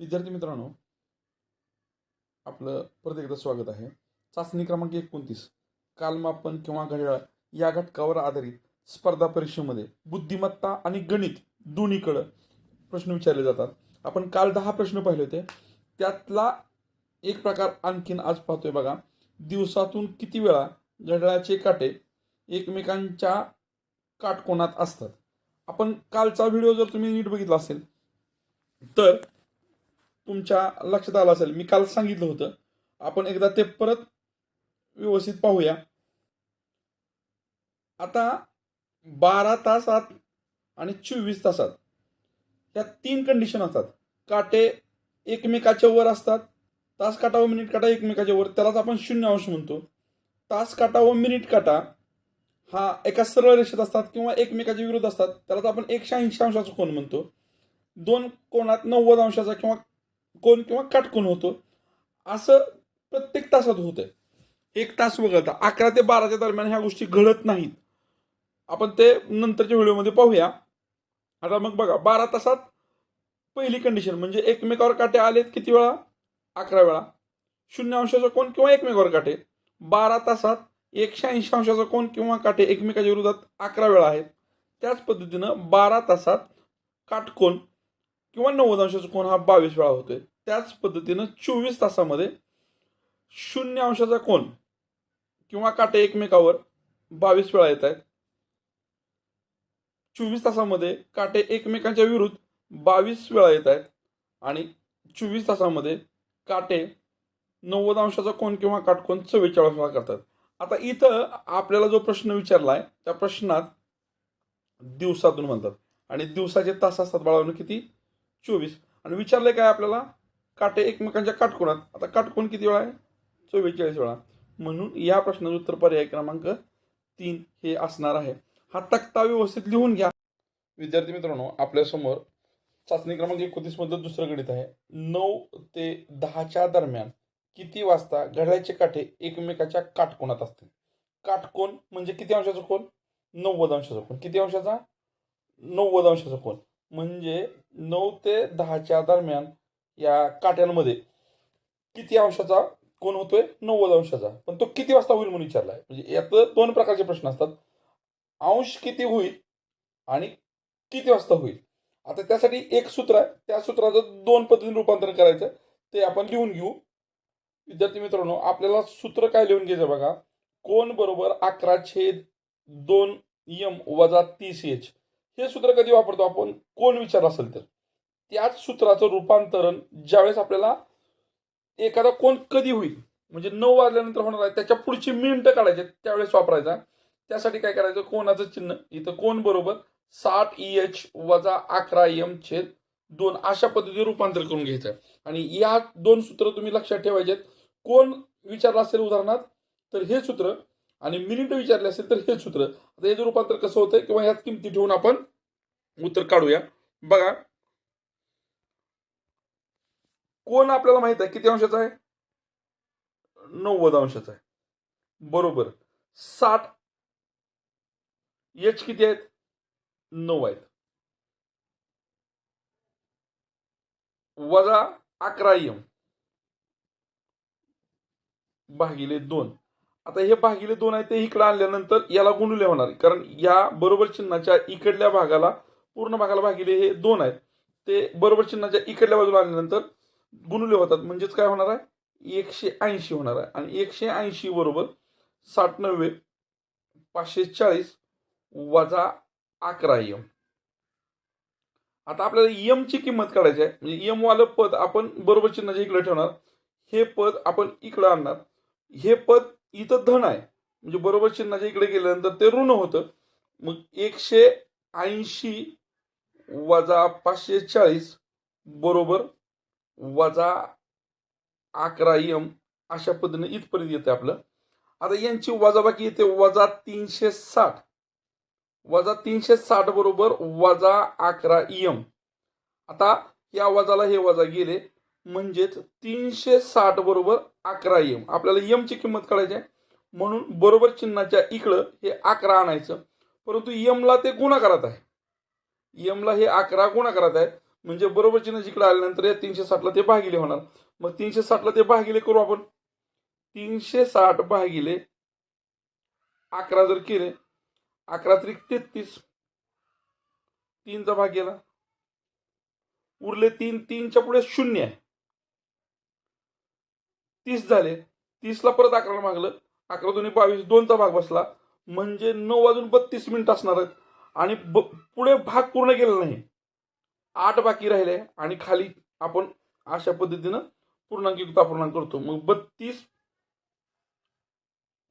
विद्यार्थी मित्रांनो आपलं परत एकदा स्वागत आहे. चाचणी क्रमांक एकोणतीस कालमापन किंवा घड्याळ या घटकावर आधारित स्पर्धा परीक्षेमध्ये बुद्धिमत्ता आणि गणित दोन्हीकडं प्रश्न विचारले जातात. आपण काल दहा प्रश्न पाहिले होते. त्यातला एक प्रकार आणखीन आज पाहतोय बघा. दिवसातून किती वेळा घड्याळाचे काटे एकमेकांच्या काटकोनात असतात? आपण कालचा व्हिडिओ जर तुम्ही नीट बघितला असेल तर तुमच्या लक्षात आलं असेल मी काल सांगितलं होतं. आपण एकदा ते परत व्यवस्थित पाहूया. आता बारा तासात आणि चोवीस तासात या तीन कंडिशन असतात. काटे एकमेकाच्या वर असतात. तास काटा व मिनिट काटा एकमेकाच्या वर. त्यालाच आपण शून्य अंश म्हणतो. तास काटा व मिनिट काटा हा एका सरळ रेषेत असतात किंवा एकमेकाच्या विरुद्ध असतात. त्यालाच आपण एकशे ऐंशी अंशाचा कोण म्हणतो. दोन कोणात नव्वद अंशाचा किंवा कोण किंवा काटकोन होतो असं प्रत्येक तासात होतंय. एक तास वगळता अकरा ते बाराच्या दरम्यान ह्या गोष्टी घडत नाहीत. आपण ते नंतरच्या व्हिडिओमध्ये पाहूया. आता मग बघा बारा तासात पहिली कंडिशन म्हणजे एकमेकावर काटे आलेत किती वेळा? अकरा वेळा. शून्य अंशाचा कोण किंवा एकमेकावर काटे? बारा तासात एकशे ऐंशी अंशाचा कोण किंवा काटे एकमेकाच्या विरोधात अकरा वेळा आहेत. त्याच पद्धतीनं बारा तासात काटकोन किंवा नव्वद अंशाचा कोण हा बावीस वेळा होतोय. त्याच पद्धतीनं चोवीस तासामध्ये शून्य अंशाचा कोण किंवा काटे एकमेकावर बावीस वेळा येत आहेत. चोवीस तासामध्ये काटे एकमेकांच्या विरुद्ध बावीस वेळा येत आहेत आणि चोवीस तासामध्ये काटे नव्वद अंशाचा कोण किंवा काटकोण चव्वेचाळीस वेळा करतात. आता इथं आपल्याला जो प्रश्न विचारला आहे त्या प्रश्नात दिवसातून म्हणतात. आणि दिवसाचे तास असतात बाळावून किती? चोवीस. आणि विचारलंय काय आपल्याला? काटे एकमेकांच्या काटकोणात आता काटकोण किती वेळा आहे? चव्वेचाळीस वेळा. म्हणून या प्रश्नाचं उत्तर पर्याय क्रमांक तीन हे असणार आहे. हा तक्ता व्यवस्थित लिहून घ्या. विद्यार्थी मित्रांनो आपल्यासमोर चाचणी क्रमांक एकोणतीस दुसरं गणित आहे. नऊ ते दहाच्या दरम्यान किती वाजता घड्याळाचे काठे एकमेकाच्या काटकोणात असतील? काटकोण म्हणजे किती अंशाचा कोण नव्वद अंशाचा कोण किती अंशाचा? नव्वद अंशाचा कोण म्हणजे नऊ ते दहाच्या दरम्यान या काट्यांमध्ये किती अंशाचा कोण होतोय? नव्वद अंशाचा. पण तो किती वाजता होईल म्हणून विचारला आहे म्हणजे यात दोन प्रकारचे प्रश्न असतात. अंश किती होईल आणि किती वाजता होईल? आता त्यासाठी एक सूत्र आहे. त्या सूत्राचं दोन पद्धतीने रूपांतर करायचं ते आपण लिहून घेऊ. विद्यार्थी मित्रांनो आपल्याला सूत्र काय लिहून घ्यायचं बघा. कोण बरोबर अकरा छेद दोन यम वजा तीस एच. हे सूत्र कधी वापरतो आपण? कोण विचार असेल तर. त्याच सूत्राचं रूपांतरण ज्यावेळेस आपल्याला एखादा कोण कधी होईल म्हणजे नऊ वाजल्यानंतर होणार आहे त्याच्या पुढची मिनिटं काढायचे त्यावेळेस वापरायचा. त्यासाठी काय करायचं? कोणाचं चिन्ह? इथं कोण बरोबर? साठ ई एच वजा अकरा एम छेद दोन. अशा पद्धतीने रूपांतर करून घ्यायचं. आणि या दोन सूत्र तुम्ही लक्षात ठेवायचे कोण विचारलं असेल उदाहरणार्थ तर हे सूत्र. आणि मिनिट विचारले असेल तर हे सूत्र. आता याचं रूपांतर कसं होतं किंवा ह्यात किमती ठेवून आपण उत्तर काढूया. बघा. कोण आपल्याला माहीत आहे? किती अंशाचा आहे? नव्वद अंशाचा आहे. बरोबर. साठ. एच किती आहेत? नऊ आहेत. वजा अकरा एम भागिले दोन. आता हे भागिले दोन आहे ते इकडे आणल्यानंतर याला गुणुले होणार कारण या बरोबर चिन्हाच्या इकडल्या भागाला पूर्ण भागाला भागिले हे दोन आहेत. ते बरोबर चिन्हाच्या इकडल्या बाजूला आल्यानंतर गुणुले होतात. म्हणजेच काय होणार आहे? एकशे ऐंशी होणार आहे. आणि एकशे ऐंशी बरोबर साठ नव्वे पाचशे चाळीस वजा अकरा यम आता आपल्याला यम ची किंमत काढायची आहे. म्हणजे यमवालं पद आपण बरोबर चिन्हाच्या इकडे ठेवणार. हे पद आपण इकडे आणणार. हे पद इथं धन आहे. म्हणजे बरोबर चिन्हाच्या इकडे गेल्यानंतर ते ऋण होतं. मग एकशे ऐंशी वजा पाचशे चाळीस बरोबर वजा अकरा यम अशा पद्धतीने इथपर्यंत येते आपलं. आता यांची वजाबाकी येते वजा तीनशे साठ. वजा तीनशे साठ बरोबर वजा अकरा यम आता या वजाला हे वजा गेले म्हणजेच तीनशे साठ बरोबर अकरा यम आपल्याला यमची किंमत काढायची आहे. म्हणून बरोबर चिन्हाच्या इकडं हे अकरा आणायचं. परंतु यमला ते गुणाकारात आहे. यमला हे अकरा गुणाकारात आहे म्हणजे बरोबर चिन्ह जिकडे आल्यानंतर या तीनशे साठला ते भागिले होणार. मग तीनशे साठला ते भागिले करू आपण. तीनशे साठ भागिले अकरा जर केले अकरा त्रिक तेहतीस. तीनचा भाग गेला उरले तीन तीनच्या पुढे शून्य आहे. तीस झाले. तीसला परत अकराला मागलं. अकरा दोन्ही बावीस दोनचा भाग बसला. म्हणजे नऊ वाजून बत्तीस मिनिट असणार आहेत. आणि ब पुढे भाग पूर्ण केला नाही. आठ बाकी राहिले आणि खाली आपण अशा पद्धतीनं पूर्णांकयुक्त अपूर्णांक करतो. मग बत्तीस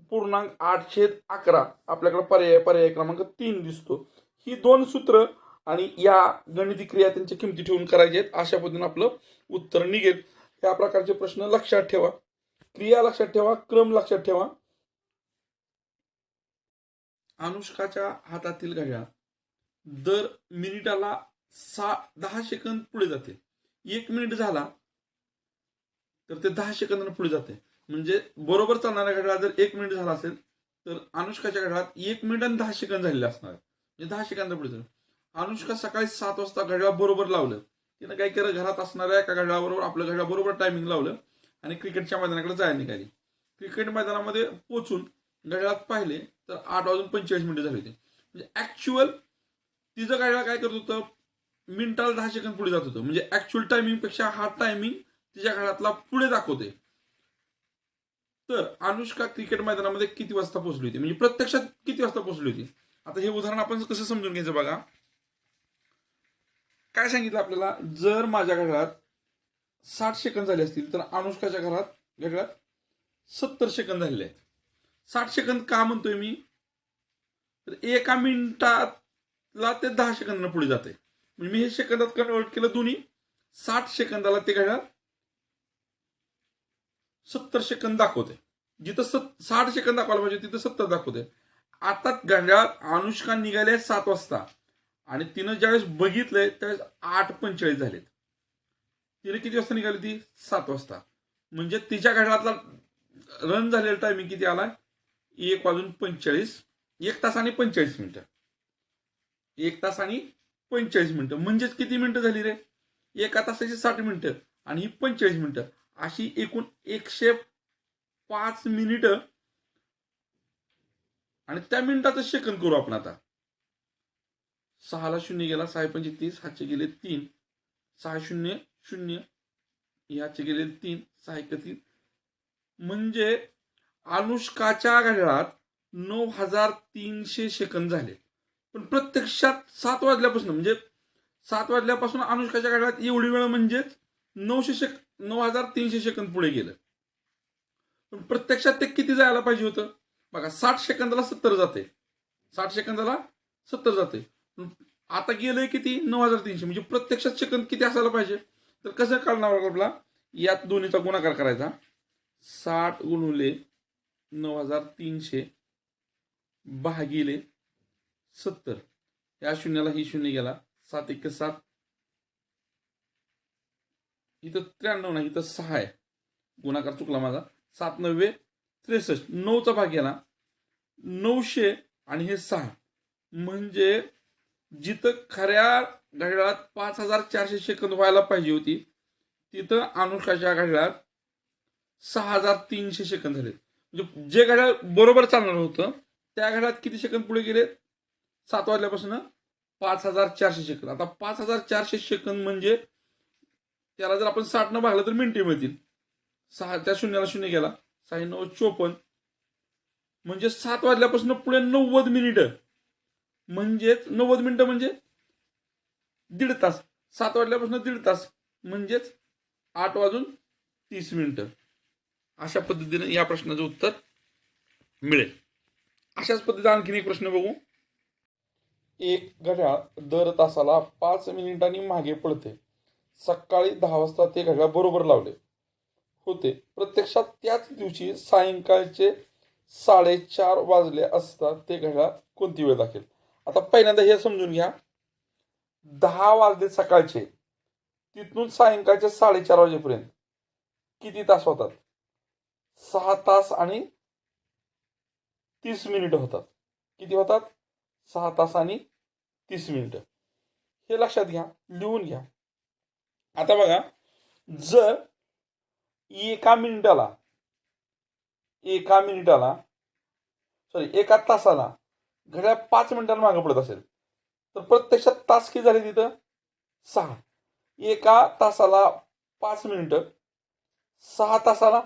पूर्णांक आठशे अकरा आपल्याकडे पर्याय पर्याय क्रमांक तीन दिसतो. ही दोन सूत्र आणि या गणिती क्रिया त्यांच्या किमती ठेवून करायचे आहेत. अशा पद्धतीने आपलं उत्तर निघेल. या प्रकारचे प्रश्न लक्षात ठेवा. क्रिया लक्षात ठेवा क्रम लक्षात ठेवा. अनुष्काच्या हातातील घड्याळ दर मिनिटाला सा दहा सेकंद पुढे जाते. एक मिनिट झाला तर ते दहा सेकंदानं पुढे जाते. म्हणजे बरोबर चालणाऱ्या घड्याळात जर एक मिनिट झाला असेल तर अनुष्काच्या घड्याळात एक मिनिट आणि दहा सेकंद झालेले असणार. म्हणजे दहा सेकंद पुढे जाईल अनुष्का सकाळी सात वाजता घड्याळ बरोबर लावलं. तिनं काय केलं घरात असणाऱ्या एका घड्याळाबरोबर आपलं घड्याळ बरोबर टायमिंग लावलं आणि क्रिकेटच्या मैदानाकडे जायला निघाली. क्रिकेट मैदानामध्ये पोचून घड्याळात पाहिले तर आठ वाजून पंचेचाळीस मिनिटं झाली होती. म्हणजे ऍक्च्युअल तिचं घड्याळ काय करत होतं? मिनिटाला दहा सेकंद पुढे जात होतं. म्हणजे ऍक्च्युअल टायमिंगपेक्षा हा टायमिंग तिच्या घड्यातला पुढे दाखवते. तर अनुष्का क्रिकेट मैदानामध्ये किती वाजता पोहोचली होती? म्हणजे प्रत्यक्षात किती वाजता पोहोचली होती? आता हे उदाहरण आपण कसं समजून घ्यायचं बघा. काय सांगितलं आपल्याला? जर माझ्या घड्याळात साठ सेकंद झाले असतील तर अनुष्काच्या घरात घड्याळात सत्तर सेकंद झालेले आहेत. साठ सेकंद का म्हणतोय मी? तर एका मिनिटाला ते दहा सेकंदांना पुढे जाते. म्हणजे मी हे सेकंदात कन्वर्ट केलं दोन्ही साठ सेकंदाला ते घड्याळ सत्तर सेकंद दाखवते. जिथं सत साठ सेकंद दाखवायला पाहिजे तिथं सत्तर दाखवते. आता घड्याळात अनुष्का निघाले सात वाजता. आणि तिनं ज्यावेळेस बघितलंय त्यावेळेस आठ पंचेचाळीस झालेत. तिने किती वाजता निघाली ती? सात वाजता. म्हणजे तिच्या घड्याळातला रन झालेला टायमिंग किती आलाय? एक वाजून पंचेचाळीस एक तास आणि पंचेचाळीस मिनिटं. एक तास आणि पंचेचाळीस मिनिटं. म्हणजेच किती मिनिटं झाली रे? एका तासाची साठ मिनिटं आणि ही पंचेचाळीस मिनिटं. अशी एकूण एकशे पाच मिनिटं. आणि त्या मिनिटाचं सेकंद करू आपण आता. सहाला शून्य गेला सहा पंचे तीस हातचे गेले तीन. सहा शून्य शून्य. ह्याचे गेले तीन सहा एक तीन म्हणजे अनुष्काच्या घड्याळात नऊ हजार तीनशे सेकंद झाले. पण प्रत्यक्षात सात वाजल्यापासून म्हणजे सात वाजल्यापासून अनुष्काच्या घड्याळात एवढी वेळ म्हणजेच नऊशे सेक नऊ हजार तीनशे सेकंद पुढे गेलं. पण प्रत्यक्षात ते किती जायला पाहिजे होतं? बघा साठ सेकंदाला सत्तर जाते. साठ सेकंदाला सत्तर जाते. पण आता गेलंय किती? नऊ हजार तीनशे. म्हणजे प्रत्यक्षात सेकंद किती असायला पाहिजे? तर कसं काढणार आपला यात दोन्हीचा गुणाकार करायचा. साठ गुणुले नऊ हजार तीनशे भागिले सत्तर. या शून्याला ही शून्य गेला. सात एक सात. इथं त्र्याण्णव नाही इथं सहा आहे. गुणाकार चुकला माझा. सात नव्वे त्रेसष्ट. नऊचा भाग गेला. नऊशे आणि हे सहा. म्हणजे जिथं खऱ्या घड्याळात पाच हजार चारशे सेकंद व्हायला पाहिजे होती तिथं अनुष्काच्या घड्याळात सहा हजार तीनशे सेकंद झाले म्हणजे जे घड्याळ बरोबर चालणार होतं त्या घड्याळात किती सेकंद पुढे गेले? सात वाजल्यापासून पाच हजार चारशे सेकंद. आता पाच हजार चारशे सेकंद म्हणजे त्याला जर आपण साठ न भागलं तर मिनिटे मिळतील. सहा त्या शून्याला शून्य गेला. सहा नऊ चोपन्न. म्हणजे सात वाजल्यापासून पुढे नव्वद मिनिटं. म्हणजेच नव्वद मिनिटं म्हणजे दीड तास. सात वाजल्यापासून दीड तास. म्हणजेच आठ वाजून तीस मिनिटं. अशा पद्धतीने या प्रश्नाचं उत्तर मिळेल. अशाच पद्धतीचा आणखीन एक प्रश्न बघू. एक घड्याळ दर तासाला पाच मिनिटांनी मागे पडते सकाळी दहा वाजता ते घड्याळ बरोबर लावले होते. प्रत्यक्षात त्याच दिवशी सायंकाळचे साडेचार वाजले असता ते घड्याळ कोणती वेळ दाखेल? आता पहिल्यांदा हे समजून घ्या. दहा वाजले सकाळचे. तिथून सायंकाळचे साडेचार वाजेपर्यंत. किती तास होतात? सहा तास आणि तीस मिनिटं होतात. किती होतात? सहा तास आणि तीस मिनिटं. हे लक्षात घ्या लिहून घ्या. आता बघा जर एका मिनिटाला एका मिनिटाला सॉरी एका तासाला घड्याळ पाच मिनिटांना मागं पडत असेल तर प्रत्यक्षात तास किती झाले तिथं? सहा. एका तासाला पाच मिनिटं सहा तासाला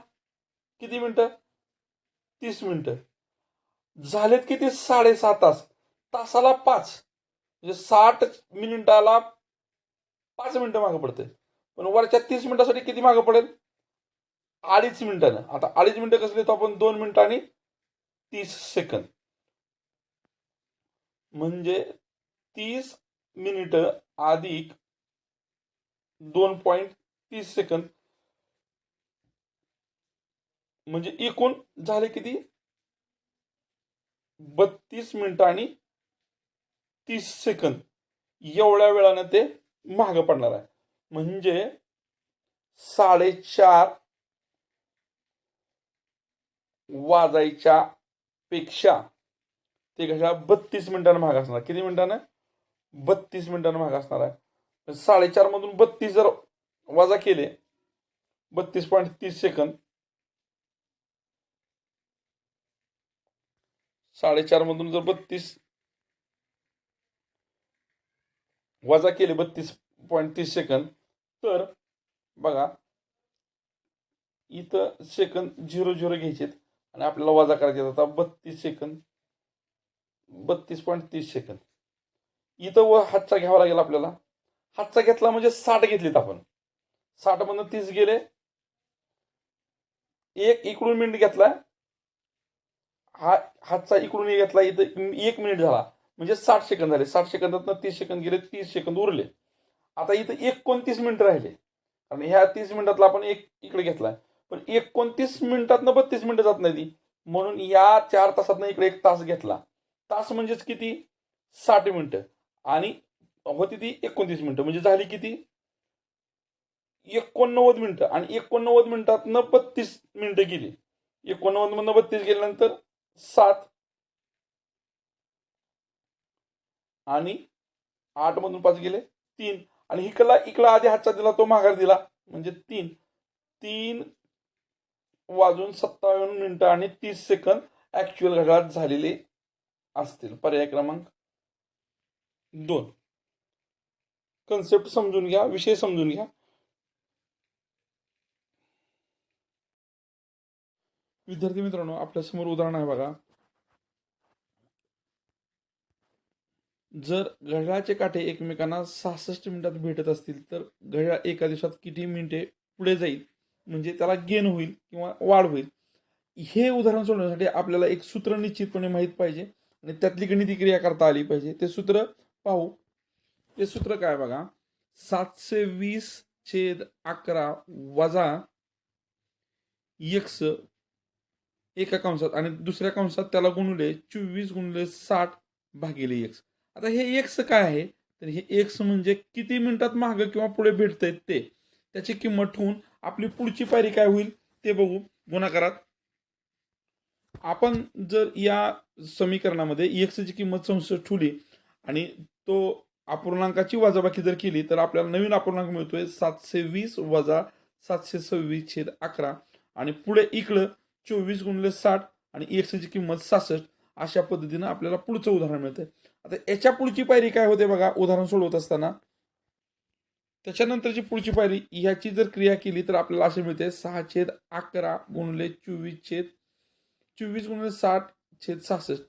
किती मिनटं? तीस मिनटं. झालेत किती? साडेसहा तास. तासाला पाच. म्हणजे साठ मिनिटाला पाच मिनिटं मागं पडते पण वरच्या तीस मिनिटासाठी किती मागं पडेल? अडीच मिनिटानं. आता अडीच मिनिटं कसं लिहितो आपण? दोन मिनिटांनी तीस सेकंद. म्हणजे तीस मिनिटं अधिक दोन पॉईंट तीस सेकंद म्हणजे एकूण झाले किती? बत्तीस मिनिटं आणि तीस सेकंद. एवढ्या वेळानं ते मागं पडणार आहे. म्हणजे साडेचार वाजायच्या पेक्षा ते कशा? बत्तीस मिनिटांना महाग असणार. किती मिनिटानं? बत्तीस मिनिटांना महाग असणार आहे. साडेचार मधून बत्तीस जर वजा केले बत्तीस पॉईंट तीस सेकंद साडेचार मधून जर बत्तीस वजा केले बत्तीस पॉईंट तीस सेकंद तर बघा इथं सेकंद झिरो झिरो घ्यायचे आणि आपल्याला वजा करायचे आता बत्तीस सेकंद बत्तीस पॉईंट तीस सेकंद. इथं व हातचा घ्यावा लागेल आपल्याला. हातचा घेतला म्हणजे साठ घेतलीत आपण. साठ मधून तीस गेले. एक इकडून मिनिट घेतला हा हातचा इकडून घेतला इथं एक मिनिट झाला. म्हणजे साठ सेकंद झाले. साठ सेकंदात तीस सेकंद गेले तीस सेकंद उरले. आता इथं एकोणतीस मिनिटं राहिले. आणि ह्या तीस मिनिटातला आपण एक इकडे घेतला. पण एकोणतीस मिनिटातनं बत्तीस मिनिटं जात नाही ती. म्हणून या चार तासातनं इकडे एक तास घेतला. तास म्हणजेच किती? साठ मिनिटं आणि होती ती एकोणतीस मिनिटं म्हणजे झाली किती? एकोणनव्वद मिनिटं आणि एकोणनव्वद मिनिटातनं बत्तीस मिनिटं गेली. एकोणनव्वद मधनं बत्तीस गेल्यानंतर सात. आणि आठ मधून पाच गेले तीन. आणि इकडला इकडला आधी हातचा दिला तो माघार दिला म्हणजे तीन. तीन वाजून सत्तावन्न मिनिटं आणि तीस सेकंद ऍक्च्युअल घड्याळात झालेले असतील. पर्याय क्रमांक दोन. कन्सेप्ट समजून घ्या विषय समजून घ्या. विद्यार्थी मित्रांनो आपल्यासमोर उदाहरण आहे बघा. जर घड्याळाचे काठे एकमेकांना सहासष्ट मिनिटात भेटत असतील तर घड्याळ एका दिवसात किती मिनिटे पुढे जाईल? म्हणजे त्याला गेन होईल किंवा वाढ होईल. हे उदाहरण सोडवण्यासाठी आपल्याला एक सूत्र निश्चितपणे माहीत पाहिजे आणि त्यातली गणिती क्रिया करता आली पाहिजे. ते सूत्र पाहू. ते सूत्र काय बघा? सातशे वीस छेद अकरा वजा एक्स एका कंसात आणि दुसऱ्या कंसात त्याला गुणले चोवीस गुणले साठ भागिले एक्स आता हे एक्स काय आहे? तर हे एक्स म्हणजे किती मिनिटात मागं किंवा पुढे भेटतंय ते. त्याची किंमत ठेवून आपली पुढची पायरी काय होईल? ते बघू. गुणाकारात. आपण जर या समीकरणामध्ये एक्सची किंमत चौसष्ट ठेवली आणि तो अपूर्णांकाची वजाबाकी जर केली तर आपल्याला नवीन अपूर्णांक मिळतोय सातशे वीस वजा सातशे सव्वीस छेद अकरा. आणि पुढे इकडं चोवीस गुणले साठ आणि एक्सची किंमत सहासष्ट अशा पद्धतीनं आपल्याला पुढचं उदाहरण मिळतंय. आता याच्या पुढची पायरी काय होते बघा उदाहरण सोडवत असताना. त्याच्यानंतरची पुढची पायरी ह्याची जर क्रिया केली तर आपल्याला असे मिळते सहा छेद अकरा गुणले चोवीस छेद चोवीस गुणले साठ छेद सहासष्ट.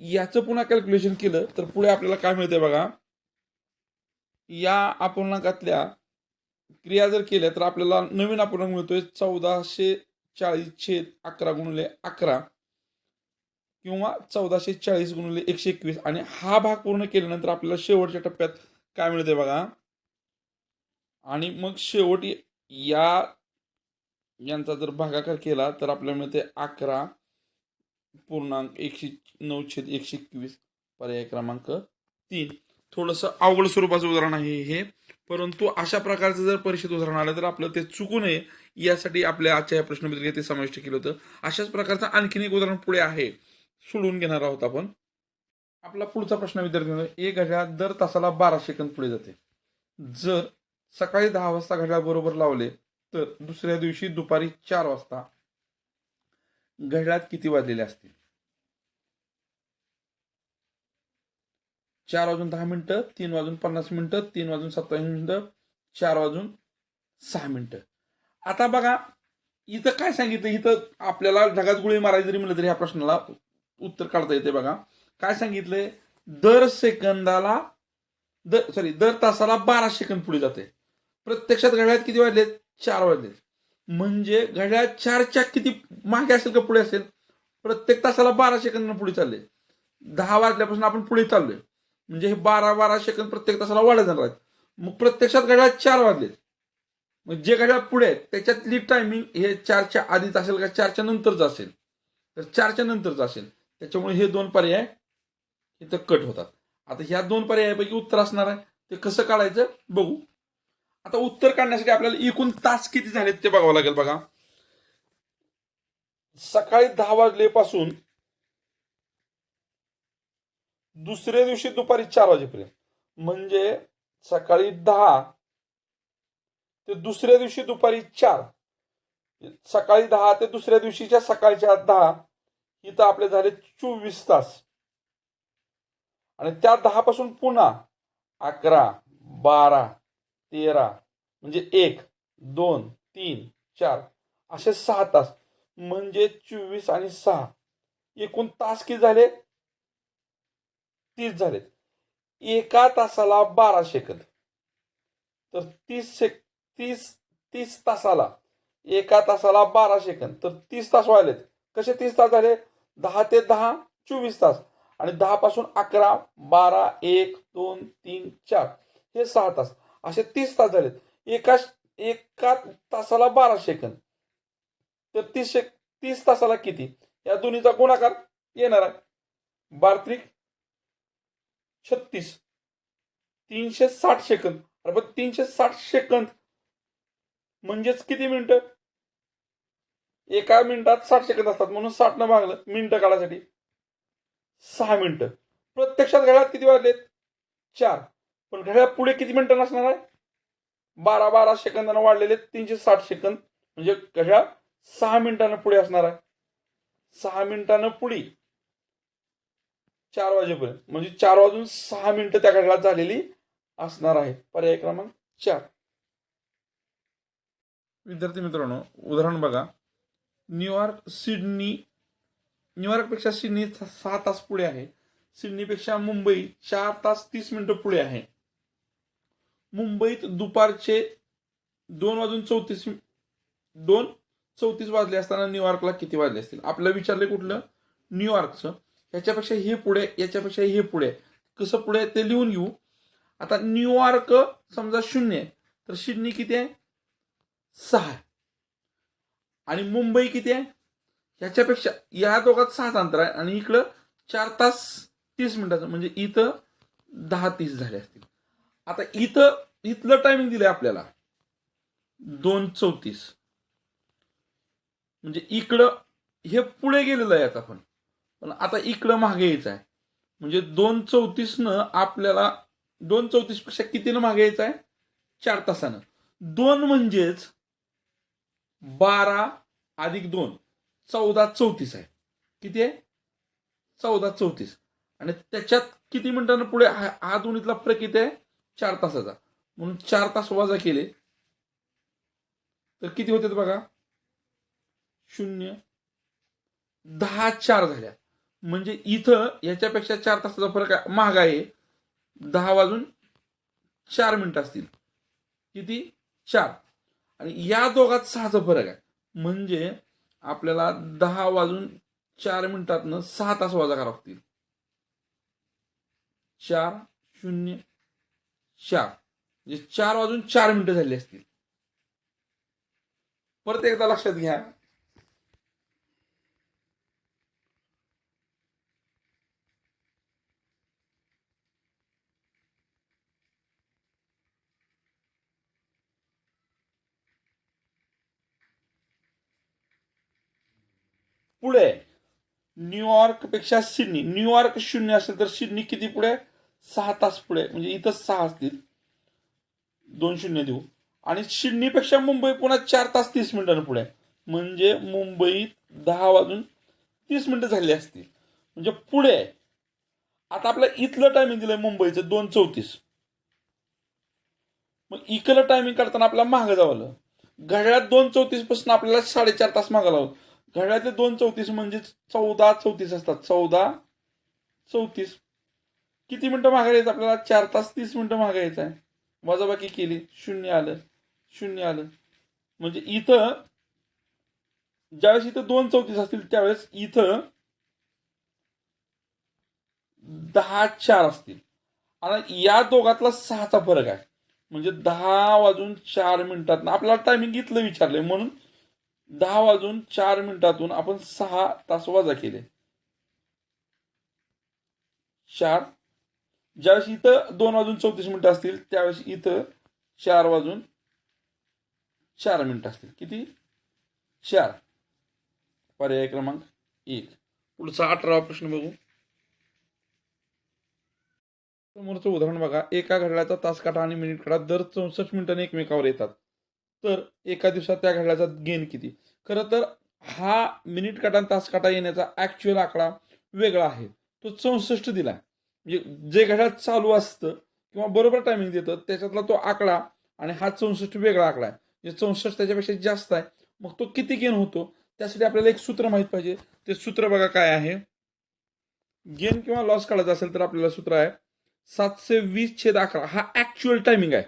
याचं पुन्हा कॅल्क्युलेशन केलं तर पुढे आपल्याला काय मिळते बघा? या अपूर्णांकातल्या क्रिया जर केल्या तर आपल्याला नवीन अपूर्णांक मिळतोय चौदाशे चाळीस छेद अकरा गुणले अकरा किंवा चौदाशे चाळीस गुणिले एकशे एकवीस. आणि हा भाग पूर्ण केल्यानंतर आपल्याला शेवटच्या टप्प्यात काय मिळते बघा? आणि मग शेवटी या यांचा जर भागाकार केला तर आपल्याला मिळते अकरा पूर्णांक एकशे नऊ छेद एकशे एकवीस पर्याय क्रमांक तीन. थोडंसं अवघड स्वरूपाचं उदाहरण आहे हे. परंतु अशा प्रकारचं जर परीक्षेत उदाहरण आलं तर आपलं ते चुकू नये यासाठी आपल्या आजच्या या प्रश्नपत्रिकेत ते समाविष्ट केलं होतं. अशाच प्रकारचं आणखीन एक उदाहरण पुढे आहे. सोडून घेणार आहोत आपण. आपला पुढचा प्रश्न विद्यार्थी एक घड्याळ दर तासाला बारा सेकंद पुढे जाते. जर सकाळी दहा वाजता घड्याळ बरोबर लावले तर दुसऱ्या दिवशी दुपारी चार वाजता घड्याळात किती वाजलेले असतील? चार वाजून दहा मिनिटं तीन वाजून पन्नास मिनिटं तीन वाजून सत्तावीस मिनिटं चार वाजून सहा मिनिटं. आता बघा इथं काय सांगितलं? इथं आपल्याला ढगात गुळी मारायची जरी म्हणलं तरी ह्या प्रश्नाला उत्तर काढता येते बघा. काय सांगितलंय? दर सेकंदाला दर सॉरी दर तासाला बारा सेकंद पुढे जाते प्रत्यक्षात घड्याळात किती वाजले चार वाजले म्हणजे घड्याळ चारच्या किती मागे असेल का पुढे असेल? प्रत्येक तासाला बारा सेकंद पुढे चालले दहा वाजल्यापासून आपण पुढे चाललोय. म्हणजे हे बारा बारा सेकंद प्रत्येक तासाला वाढत जाणार आहेत. मग प्रत्यक्षात घड्याळ चार वाजले. मग जे घड्याळ पुढे आहेत त्याच्यातली टायमिंग हे चारच्या आधीच असेल का चारच्या नंतरच असेल? तर चारच्या नंतरच असेल. त्याच्यामुळे हे दोन पर्याय इथं कट होतात. आता ह्या दोन पर्यायापैकी उत्तर असणार आहे. ते कसं काढायचं? बघू. आता उत्तर काढण्यासाठी आपल्याला एकूण तास किती झालेत ते बघावं लागेल बघा. सकाळी दहा वाजलेपासून दुसऱ्या दिवशी दुपारी चार वाजेपर्यंत. म्हणजे सकाळी दहा ते दुसऱ्या दिवशी दुपारी चार. सकाळी दहा ते दुसऱ्या दिवशीच्या सकाळच्या दहा इथं आपले झाले चोवीस तास. आणि त्या दहापासून पुन्हा अकरा बारा तेरा म्हणजे एक दोन तीन चार असे सहा तास. म्हणजे चोवीस आणि सहा. एकूण तास किती झाले? तीस झालेत. एका तासाला बारा सेकंद. तर तीस सेक तीस तीस तासाला एका तासाला बारा सेकंद. तर तीस तास व्हायलेत. कसे तीस तास झाले? दहा ते दहा चोवीस तास. आणि दहा पासून अकरा बारा एक दोन तीन चार हे सहा तास. असे तीस तास झालेत. एका एका तासाला बारा सेकंद. तर तीस सेक तीस तासाला किती? या दोन्हीचा गुणाकार येणार आहे. बारत्रिक छत्तीस. तीनशे साठ सेकंद. अरे बघ तीनशे साठ सेकंद. म्हणजेच किती मिनिटं? एका मिनिटात साठ सेकंद असतात म्हणून साठ न भागलं मिनिटं काढायसाठी. सहा मिनिटं. प्रत्यक्षात घड्याळात किती वाजलेत? चार. पण घड्याळ पुढे किती मिनिटं नसणार आहे? बारा बारा सेकंदानं वाढलेले तीनशे साठ सेकंद. म्हणजे घड्याळ सहा मिनिटानं पुढे असणार आहे. सहा मिनिटानं पुढे. चार वाजेपर्यंत. म्हणजे चार वाजून सहा मिनिटं त्या घड्याळात झालेली असणार आहे. पर्याय क्रमांक चार. विद्यार्थी मित्रांनो उदाहरण बघा. New York Sydney. न्यूयॉर्कपेक्षा सिडनी सहा तास पुढे आहे. सिडनीपेक्षा मुंबई चार तास तीस मिनिटं पुढे आहे. मुंबईत दुपारचे दोन वाजून चौतीस दोन चौतीस वाजले असताना न्यूयॉर्कला किती वाजले असतील? आपल्याला विचारले कुठलं? न्यूयॉर्कचं. याच्यापेक्षा हे पुढे याच्यापेक्षा हे पुढे. कसं पुढे ते लिहून घेऊ. आता न्यूयॉर्क समजा शून्य आहे तर सिडनी किती आहे? सहा आणि मुंबई किती आहे? ह्याच्यापेक्षा या दोघात सहाच अंतर आहे. आणि इकडं चार तास तीस मिनिटाचं म्हणजे इथं दहा तीस झाले असतील. आता इथं इथलं टायमिंग दिलंय आपल्याला. दोन चौतीस. म्हणजे इकडं हे पुढे गेलेलं आहे आता पण पण आता इकडं मागे यायचं आहे म्हणजे दोन चौतीसनं आपल्याला दोन चौतीसपेक्षा कितीनं मागे यायचं आहे चार तासानं. दोन म्हणजेच बारा अधिक दोन चौदा चौतीस आहे. किती आहे? चौदा चौतीस. आणि त्याच्यात किती मिनिटांना पुढे हा दोन्हीतला फरक किती आहे चार तासाचा. म्हणून चार तास वजा केले तर किती होते बघा? शून्य दहा चार झाल्या. म्हणजे इथं याच्यापेक्षा चार तासाचा फरक आहे- महाग आहे. दहा वाजून चार मिनिटं असतील. किती? चार. आणि या दोघात सहाचा फरक आहे. म्हणजे आपल्याला दहा वाजून चार मिनिटातनं सहा तास वाजा करावं लागतील. चार शून्य चार. म्हणजे चार वाजून चार मिनिटं झाली असतील. परत एकदा लक्षात घ्या. पुढे न्यूयॉर्कपेक्षा सिडनी. न्यूयॉर्क शून्य असेल तर सिडनी किती पुढे? सहा तास पुढे. म्हणजे इथं सहा असतील. दोन शून्य देऊ. आणि सिडनीपेक्षा मुंबई पुन्हा चार तास तीस मिनिटांनी पुढे. म्हणजे मुंबईत दहा वाजून तीस मिनिटं झाली असतील. म्हणजे पुढे. आता आपलं इथलं टायमिंग दिलंय मुंबईचं दोन चौतीस. मग इकडलं टायमिंग काढताना आपल्याला मागं जावं लागलं. घड्याळात दोन चौतीसपासून आपल्याला साडेचार तास मागं लावलं. घड्याळातले दोन चौतीस म्हणजे चौदा चौतीस असतात. चौदा चौतीस. किती मिनिटं मागे यायचं आपल्याला? चार तास तीस मिनिटं मागे यायचं आहे. वजाबाकी केली. शून्य आलं. शून्य आलं. म्हणजे इथं ज्यावेळेस इथं दोन चौतीस असतील त्यावेळेस इथं दहा चार असतील. आणि या दोघातला सहाचा फरक आहे. म्हणजे दहा वाजून चार मिनिटात. आपल्याला टायमिंग इथलं विचारलंय म्हणून दहा वाजून चार मिनिटातून आपण सहा तास वजा केले. चार. ज्यावेळेस इथं दोन वाजून चौतीस मिनिटं असतील त्यावेळेस इथं चार वाजून चार मिनिटं असतील. किती? चार. पर्याय क्रमांक एक. पुढचा अठरावा प्रश्न बघू. समोरचं उदाहरण बघा. एका घड्याळाचा तास काटा आणि मिनिट काटा दर चौसष्ट मिनिटांनी एकमेकावर येतात. तर एका दिवसात त्या घड्याळाचा गेन किती? खरं तर हा मिनिट काटा आणि तास काटा येण्याचा ॲक्च्युअल आकडा वेगळा आहे. तो चौसष्ट दिला म्हणजे जे घड्याळ चालू असतं किंवा बरोबर टायमिंग देतं त्याच्यातला तो आकडा आणि हा चौसष्ट वेगळा आकडा आहे. म्हणजे चौसष्ट त्याच्यापेक्षा जास्त आहे मग तो किती गेन होतो? त्यासाठी आपल्याला एक सूत्र माहीत पाहिजे. ते सूत्र बघा काय आहे. गेन किंवा लॉस काढायचा असेल तर आपल्याला सूत्र आहे सातशे वीस छेद अकरा. हा ॲक्च्युअल टायमिंग आहे.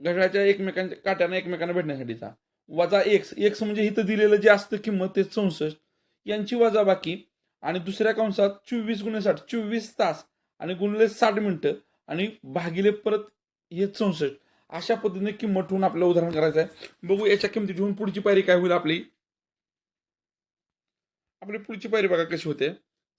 घड्याळाच्या एकमेकांच्या काट्यानं एकमेकांना भेटण्यासाठीचा. वजा एक्स एक्स म्हणजे इथं दिलेलं जे असतं किंमत ते चौसष्ट. यांची वजा बाकी. आणि दुसऱ्या कंसात चोवीस गुणे साठ चोवीस तास. आणि गुणले साठ मिनटं. आणि भागिले परत हे चौसष्ट. अशा पद्धतीने किंमत ठेवून आपलं उदाहरण करायचं आहे. बघू याच्या किमती ठेवून पुढची पायरी काय होईल आपली. आपली पुढची पायरी बघा कशी होते.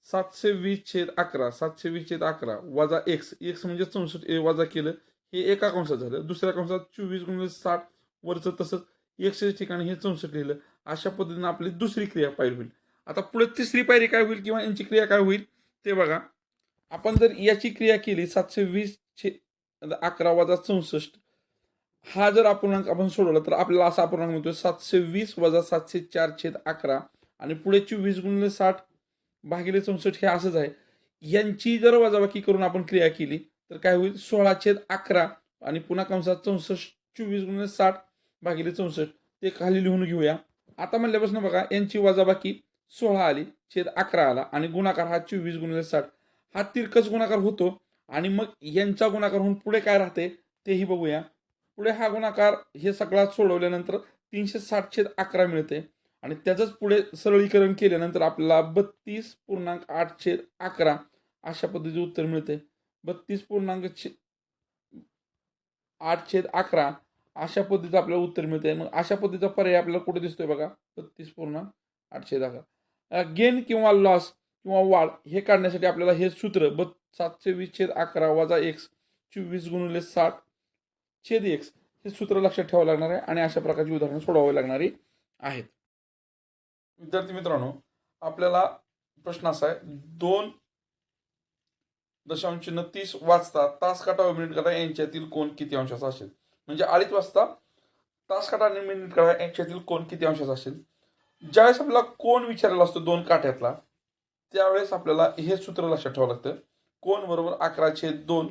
सातशे वीस छेद अकरा सातशे वीस छेद अकरा वजा एक्स एक्स म्हणजे चौसष्ट ए वजा केलं हे एका कंसात झालं दुसऱ्या कंसात चोवीस गुणिले साठ वरचं तसंच एकशे ठिकाणी हे चौसष्ट लिहिलं. अशा पद्धतीने आपली दुसरी क्रिया पायरी होईल. आता पुढे तिसरी पायरी काय होईल किंवा यांची क्रिया काय होईल ते बघा. आपण जर याची क्रिया केली सातशे वीस छे अकरा वजा चौसष्ट हा जर अपूर्णांक आपण सोडवला तर आपल्याला असा अपूर्णांक मिळतो सातशे वीस वजा सातशे चार छेद अकरा आणि पुढे चोवीस गुणिले साठ भागिले चौसष्ट हे असंच आहे. यांची जर वजाबाकी करून आपण क्रिया केली तर काय होईल? सोळा छेद अकरा आणि पुन्हा कंसात चौसष्ट चोवीस गुणिले साठ भागिले चौसष्ट. ते खाली लिहून घेऊया. आता म्हणल्यापासून बघा यांची वजाबाकी सोळा आली छेद अकरा आला आणि गुणाकार हा चोवीस गुणिले साठ. हा तिरकस गुणाकार होतो आणि मग यांचा गुणाकार होऊन पुढे काय राहते? तेही बघूया. पुढे हा गुणाकार हे सगळा सोडवल्यानंतर तीनशे साठ छेद अकरा मिळते आणि त्याचंच पुढे सरळीकरण केल्यानंतर आपल्याला बत्तीस पूर्णांक आठ छेद अकरा अशा पद्धतीचे उत्तर मिळते. बत्तीस पूर्णांक छे आठ छेद अकरा अशा पद्धतीचं आपल्याला उत्तर मिळते मग अशा पद्धतीचा पर्याय आपल्याला कुठे दिसतोय बघा? बत्तीस पूर्णांक आठ छेद अकरा. गेन किंवा लॉस किंवा वाढ हे काढण्यासाठी आपल्याला हे सूत्र ब सातशे वीस छेद अकरा वजा एक्स चोवीस गुणिले साठ छेद एक्स हे सूत्र लक्षात ठेवावं लागणार आहे आणि अशा प्रकारची उदाहरणं सोडवावी लागणारी आहेत. विद्यार्थी मित्रांनो आपल्याला प्रश्न असा आहे दोन दशांश चिन्ह तीस वाजता तास काटा व मिनिट काटा यांच्यातील कोण किती अंशाचा असेल? म्हणजे अडीच वाजता तास काटा आणि मिनिट काटा यांच्यातील कोण किती अंशाचा असेल? ज्यावेळेस आपल्याला कोण विचारलेला असतो दोन काट्यातला त्यावेळेस आपल्याला हे सूत्र लक्षात ठेवावं लागतं. कोण बरोबर अकरा छेद दोन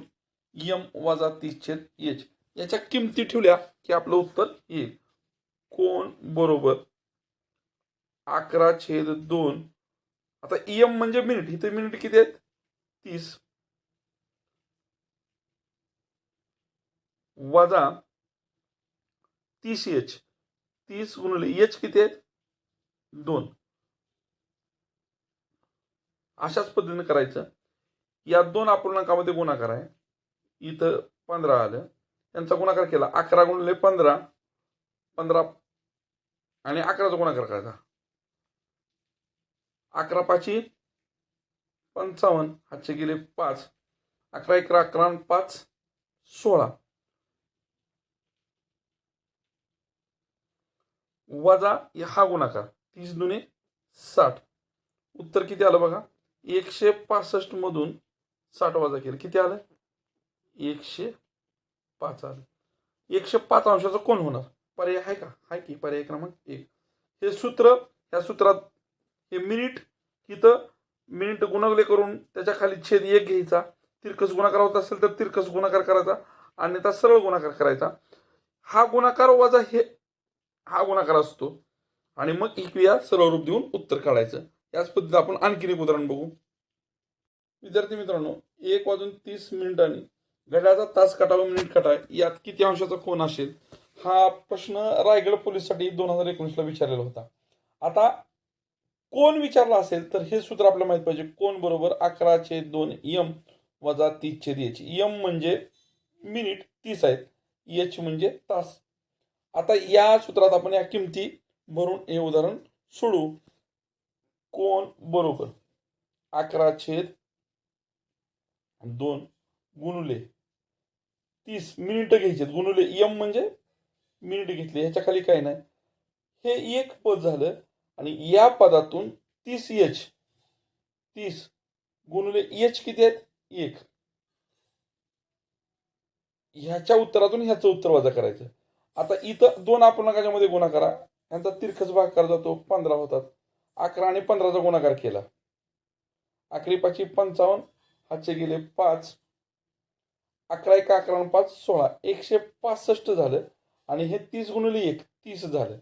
यम वजा तीस छेद एच. याच्या किमती ठेवल्या की आपलं उत्तर येईल कोण बरोबर अकरा छेद दोन आता यम म्हणजे मिनिट इथे मिनिट किती आहेत? तीस. वजा तीस एच. तीस गुणिले एच किती आहेत? दोन. अशाच पद्धतीने करायचं. या दोन अपूर्णांकामध्ये गुणाकार आहे. इथं पंधरा आलं. त्यांचा गुणाकार केला. अकरा गुणिले पंधरा. पंधरा आणि अकराचा गुणाकार करायचा. अकरा पाची पंचावन्न. हातचे गेले पाच. अकरा अकरा अकरा पाच सोळा. वजा हा गुणाकार. तीस दुने साठ. उत्तर किती आलं बघा? एकशे पासष्ट मधून साठ वजा केलं. किती आलं? एकशे पाच आलं. एकशे पाच अंशाचा कोण होणार? पर्याय आहे का? आहे की? पर्याय क्रमांक एक. हे सूत्र ह्या सूत्रात हे मिनिट इथं मिनिट गुणवले करून त्याच्याखाली छेद एक घ्यायचा. तिरकस गुणाकार होत असेल तर तिरकस गुणाकार करायचा. अन्यथा सरळ गुणाकार करायचा. हा गुणाकार वजा हे हा गुणाकार असतो. आणि मग एक या सरळ रूप देऊन उत्तर काढायचं. याच पद्धतीत आपण आणखीन एक उदाहरण बघू. विद्यार्थी मित्रांनो एक वाजून तीस मिनिटांनी घड्याचा तास काटा व मिनिट काटा यात किती अंशाचा कोण असेल? हा प्रश्न रायगड पोलीससाठी दोन हजार एकोणीसला विचारलेला होता. आता कोण विचारला असेल तर हे सूत्र आपल्याला माहीत पाहिजे. कोण बरोबर? अकराचे दोन यम वजा तीसचे एच. यम म्हणजे मिनिट तीस आहेत. एच म्हणजे तास. आता या सूत्रात आपण या किमती भरून हे उदाहरण सोडू कोण? बरोबर. अकरा छेद दोन गुणुले तीस. मिनिट घ्यायचे गुणुले यम म्हणजे मिनिट घेतले. ह्याच्या खाली काय नाही. हे एक पद झालं आणि या पदातून तीस एच तीस गुणुले एच किती आहेत? एक. ह्याच्या उत्तरातून ह्याचं उत्तर वजा करायचं. आता इथं दोन अपूर्णांकाच्या गुणाकारा यांचा तिरखच भागाकार जातो पंधरा होतात. अकरा आणि पंधराचा गुणाकार केला. अकरी पाचशे पंचावन्न हातचे गेले पाच. अकरा एक अकरा आणि पाच सोळा. एकशे पासष्ट झालं आणि हे तीस गुणिले एक तीस झालं.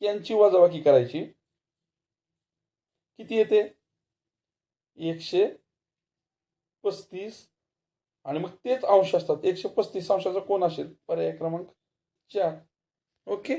यांची वजाबाकी करायची. किती येते? एकशे पस्तीस. आणि मग तेच अंश असतात. एकशे पस्तीस अंशाचा कोण असेल? पर्याय क्रमांक चार ओके